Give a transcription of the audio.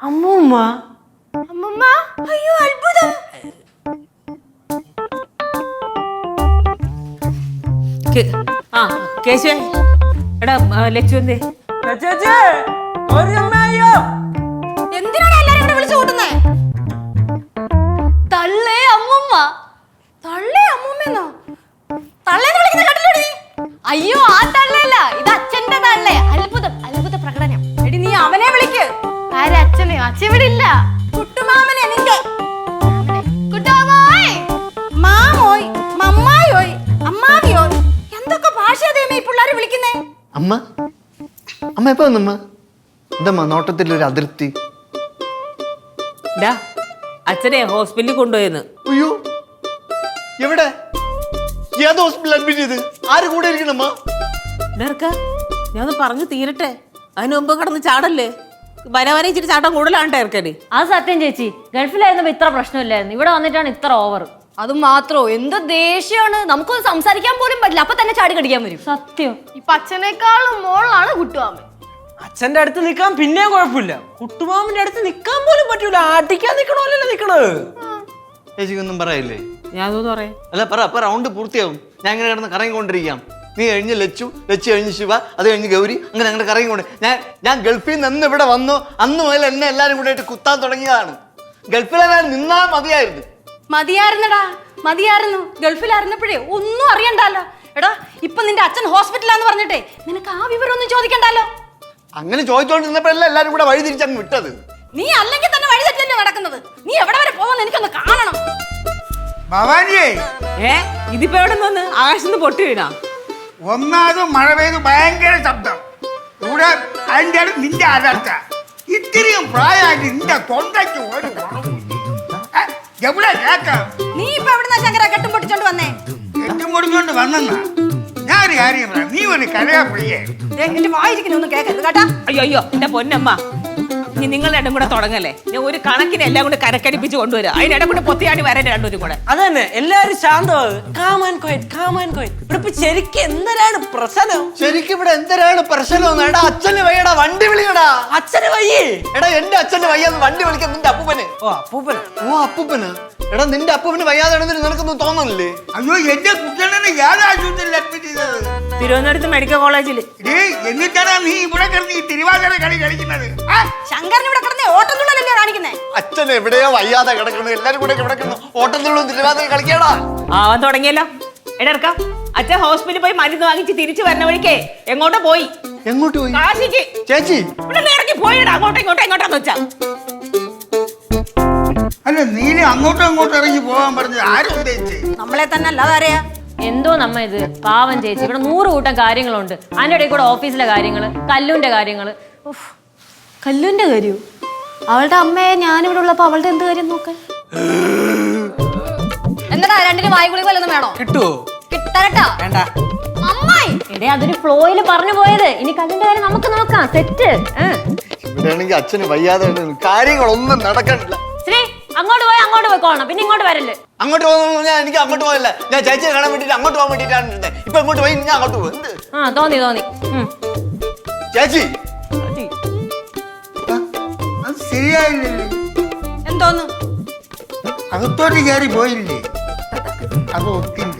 അമ്മൂമ്മ? അമ്മമ്മ? അയ്യോ അത്ഭുതം. ആ കേശുവേ. എടാ ആ, ലച്ചു എന്തേ? എന്തിനാണ് എല്ലാരും ഇവിടെ വിളിച്ചു കൂട്ടുന്നേ? തള്ളേ അമ്മമ്മ. തള്ളേ അമ്മൂമ്മന്നോ തള്ളേന്ന് വിളിക്കുന്ന കേട്ടില്ലോടി അയ്യോ ആ തള്ളയല്ല. ഇത് അച്ഛൻ ഇവിടെ ഇല്ല കുട്ടുമാമനെ നിന്റെ. കുട്ടുമാമോയ് മാമോയ് മമ്മായോയ് അമ്മാവിയോയ് എന്തൊക്കെ ഭാഷയാ ദൈവമേ ഈ പിള്ളേരെ വിളിക്കുന്നേ? അമ്മ അമ്മ എപ്പോ വന്നമ്മ എന്തമ്മ നോട്ടത്തിൽ ഒരു അതിർത്തി? ഡാ അച്ഛനെ ഹോസ്പിറ്റലിൽ കൊണ്ടുപോയെന്ന്. അയ്യോ എവിടെ? ഏത് ഹോസ്പിറ്റലിൽ അഡ്മിറ്റ് ചെയ്ത്? ആര് കൂടെ ഇരിക്കണമ്മ ഞാൻ പറഞ്ഞു തീരട്ടെ. അതിനു മുമ്പ് കടന്ന് ചാടല്ലേ? വര ഇച്ചിരി ചാട്ടം കൂടുതലാണ് ടേർക്കൽ അത് സത്യം ചേച്ചി. ഗൾഫിലായിരുന്നപ്പോ ഇത്ര പ്രശ്നമില്ലായിരുന്നു. ഇവിടെ വന്നിട്ടാണ് ഇത്ര ഓവർ അത് മാത്രോ? എന്ത് ദേഷ്യമാണ്? നമുക്കൊന്ന് സംസാരിക്കാൻ പോലും പറ്റില്ല. അപ്പൊ തന്നെ ചാടി കടിക്കാൻ വരും. സത്യം. ഇപ്പൊ അച്ഛനേക്കാളും മോളാണ് കുട്ടുവാമൻ. അച്ഛന്റെ അടുത്ത് നിൽക്കാൻ പിന്നെയും കുഴപ്പമില്ല. കുട്ടുമാമിന്റെ അടുത്ത് നിൽക്കാൻ പോലും പറ്റൂല. അടിക്കാൻ നിക്കണമല്ലോ നിക്കണത് ചേച്ചിക്കൊന്നും പറയില്ലേ? ഞാൻ പറയാം. അല്ല പറ അപ്പൊ റൗണ്ട് പൂർത്തിയാവും. ഞാൻ ഇങ്ങനെ കിടന്ന് കറങ്ങിക്കൊണ്ടിരിക്കാം. നീ കഴിഞ്ഞ് ലച്ചു ലച്ചു കഴിഞ്ഞ് ശിവ അത് കഴിഞ്ഞ് ഗൗരി അങ്ങനെ അങ്ങനെ കറങ്ങിക്കൊണ്ട് ഞാൻ ഞാൻ ഗൾഫിൽ നിന്ന് ഇവിടെ വന്നു അന്ന് മുതൽ എന്നെ എല്ലാരും കൂടെ ആയിട്ട് കുത്താൻ തുടങ്ങിയതാണ്. ഗൾഫിലെല്ലാം നിന്നാ മതിയായിരുന്നു. മതിയായിരുന്നടാ മതിയായിരുന്നു. ഗൾഫിലായിരുന്നപ്പോഴേ ഒന്നും അറിയണ്ടല്ലോ എടാ ഇപ്പൊ നിന്റെ അച്ഛൻ ഹോസ്പിറ്റലാന്ന് പറഞ്ഞിട്ടേ നിനക്ക് ആ വിവരം ഒന്നും ചോദിക്കണ്ടല്ലോ അങ്ങനെ ചോദിച്ചോണ്ടിരുന്നപ്പോഴല്ല എല്ലാരും കൂടെ വഴി തിരിച്ചങ്ങ് വിട്ടത്. നീ അല്ലെങ്കിൽ തന്നെ വഴി തെറ്റല്ലേ നടക്കുന്നത്? നീ എവിടെ വരെ പോകുന്ന എനിക്കൊന്ന് കാണണം. ഭവാനിയേ. ഏ ഇതിപ്പോ എവിടെ നിന്ന് ആകാശത്ത് പൊട്ടി വീണാ? ഒന്നാമത് മഴ പെയ്ത് ഭയങ്കര ശബ്ദം. ഇവിടെ അതിന്റെ അടുത്ത് നിന്റെ അലർച്ച ഇത്രയും പ്രായമായിട്ട് നിന്റെ തൊണ്ടയ്ക്ക് ഒരു എവിടെ കേക്കാം? നീ ഇപ്പൊ എവിടുന്ന ശങ്കര കെട്ടും പൊട്ടിച്ചോണ്ട് വന്നേ? കെട്ടും പൊടിച്ചോണ്ട് വന്നെന്നാ? ഞാൻ ഒരു കാര്യം പറയാം. നീ ഒരു കരയാ പിടിയേ എന്റെ വായിരിക്കുന്ന കേക്കരുത് കേട്ടാ. അയ്യോ അയ്യോ എന്റെ പൊന്നമ്മ. ഇനി നിങ്ങൾ രണ്ടും കൂടെ തുടങ്ങല്ലേ? ഞാൻ ഒരു കണക്കിന് എല്ലാം കൂടെ കരക്കടിപ്പിച്ച് കൊണ്ടുവരാം. അതിനിടെ കൂടെ പൊത്തിയാടി വരാൻ രണ്ടുപേരും കൂടെ. അത് തന്നെ എല്ലാരും ശാന്തമാകും ശരിക്കും എന്തരാണ് പ്രശ്നം? ശരിക്കും ഇവിടെ എന്തരാണ് പ്രശ്നം എടാ അച്ഛന് വയ്യടാ വണ്ടി വിളിക്കടാ അച്ഛന് വയ്യേ. എടാ എന്റെ അച്ഛന് വയ്യാന്ന് വണ്ടി വിളിക്കാൻ നിന്റെ അപ്പൂപ്പന്. ഓ അപ്പൂപ്പന ഓ അപ്പൂപ്പന്. എടാ നിന്റെ അപ്പൂപ്പന് വയ്യാതെ നിനക്കൊന്നും തോന്നുന്നില്ലേ അയ്യോ എന്റെ കുട്ടികളെ ഏത് ആശുപത്രിയിൽ അഡ്മിറ്റ് ചെയ്തത്? തിരുവനന്തപുരത്ത് മെഡിക്കൽ കോളേജിൽ എന്നിട്ടാണ് നീ ഇവിടെ കിടന്ന് ഈ തിരുവാതിര കളി കളിക്കുന്നത്? ആ? ശങ്കരൻ ഇവിടെ കിടന്ന് ഓട്ടം തുള്ളലല്ലേ കാണിക്കുന്നേ? അച്ഛൻ എവിടെയോ വയ്യാതെ എല്ലാരും കൂടെ തിരുവാതിര കളിക്കടാ. ആവാൻ തുടങ്ങിയല്ലോ. എടർക്കാം അച്ഛൻ ഹോസ്പിറ്റലിൽ പോയി മരുന്ന് വാങ്ങിച്ച് തിരിച്ചു വരുന്ന വഴിക്കേ എങ്ങോട്ടോ പോയി. എങ്ങോട്ട് പോയി? കാശിക്ക്. ചേച്ചി. ഇവിടെ ഇറങ്ങി പോയിടാ. അങ്ങോട്ടോ ഇങ്ങോട്ടോ എങ്ങോട്ടാന്ന് വെച്ചാ. അല്ല നീല അങ്ങോട്ടും ഇറങ്ങി പോകാൻ പറഞ്ഞത് ആരും നമ്മളെ തന്നെ അല്ലാതെ അറിയാ എന്തോ നമ്മ ഇത് പാവം ചേച്ചി. ഇവിടെ നൂറ് കൂട്ടം കാര്യങ്ങളുണ്ട്. അതിന്റെ ഇടയിൽ കൂടെ ഓഫീസിലെ കാര്യങ്ങൾ കല്ലുവിന്റെ കാര്യങ്ങൾ കല്ലുവിന്റെ കല്ലുന്റെ കാര്യവും അവളുടെ അമ്മയെ ഞാനിവിടെ ഉള്ളപ്പോ അവളുടെ എന്ത് കാര്യം നോക്ക എന്താ രണ്ടിന് വായുകുളി പോലൊന്നും വേണോ? കിട്ടുമോ കിട്ടരട്ടാ? വേണ്ട. എടേ അതൊരു ഫ്ലോയിൽ പറഞ്ഞു പോയത്. ഇനി കല്ലിന്റെ കാര്യം നമുക്ക് നോക്കാം. സെറ്റ്. ഇവിടെയാണെങ്കിൽ അച്ഛന് വയ്യാതെ. കാര്യങ്ങളൊന്നും നടക്കണില്ല. ശ്രീ അങ്ങോട്ട് പോയി? അങ്ങോട്ട് പോയിക്കോണം പിന്നെ ഇങ്ങോട്ട് വരല്ലേ? അങ്ങോട്ട് പോകുന്ന ഞാൻ എനിക്ക് അങ്ങോട്ട് പോകല്ല ഞാൻ ചേച്ചിയെ കാണാൻ വേണ്ടിട്ട് അങ്ങോട്ട് പോകാൻ വേണ്ടിട്ടാണ് ഇരുന്നത് ഇപ്പൊ ഇങ്ങോട്ട് പോയി ഞാൻ അങ്ങോട്ട് പോകും എന്ത്? ആ തോന്നി തോന്നി. ഉം. ചേച്ചി! അത് ശരിയായില്ലല്ലേ. എന്തോന്നു? അകത്തോട്ട് കയറി പോയില്ലേ? അപ്പൊ ഒത്തില്ല.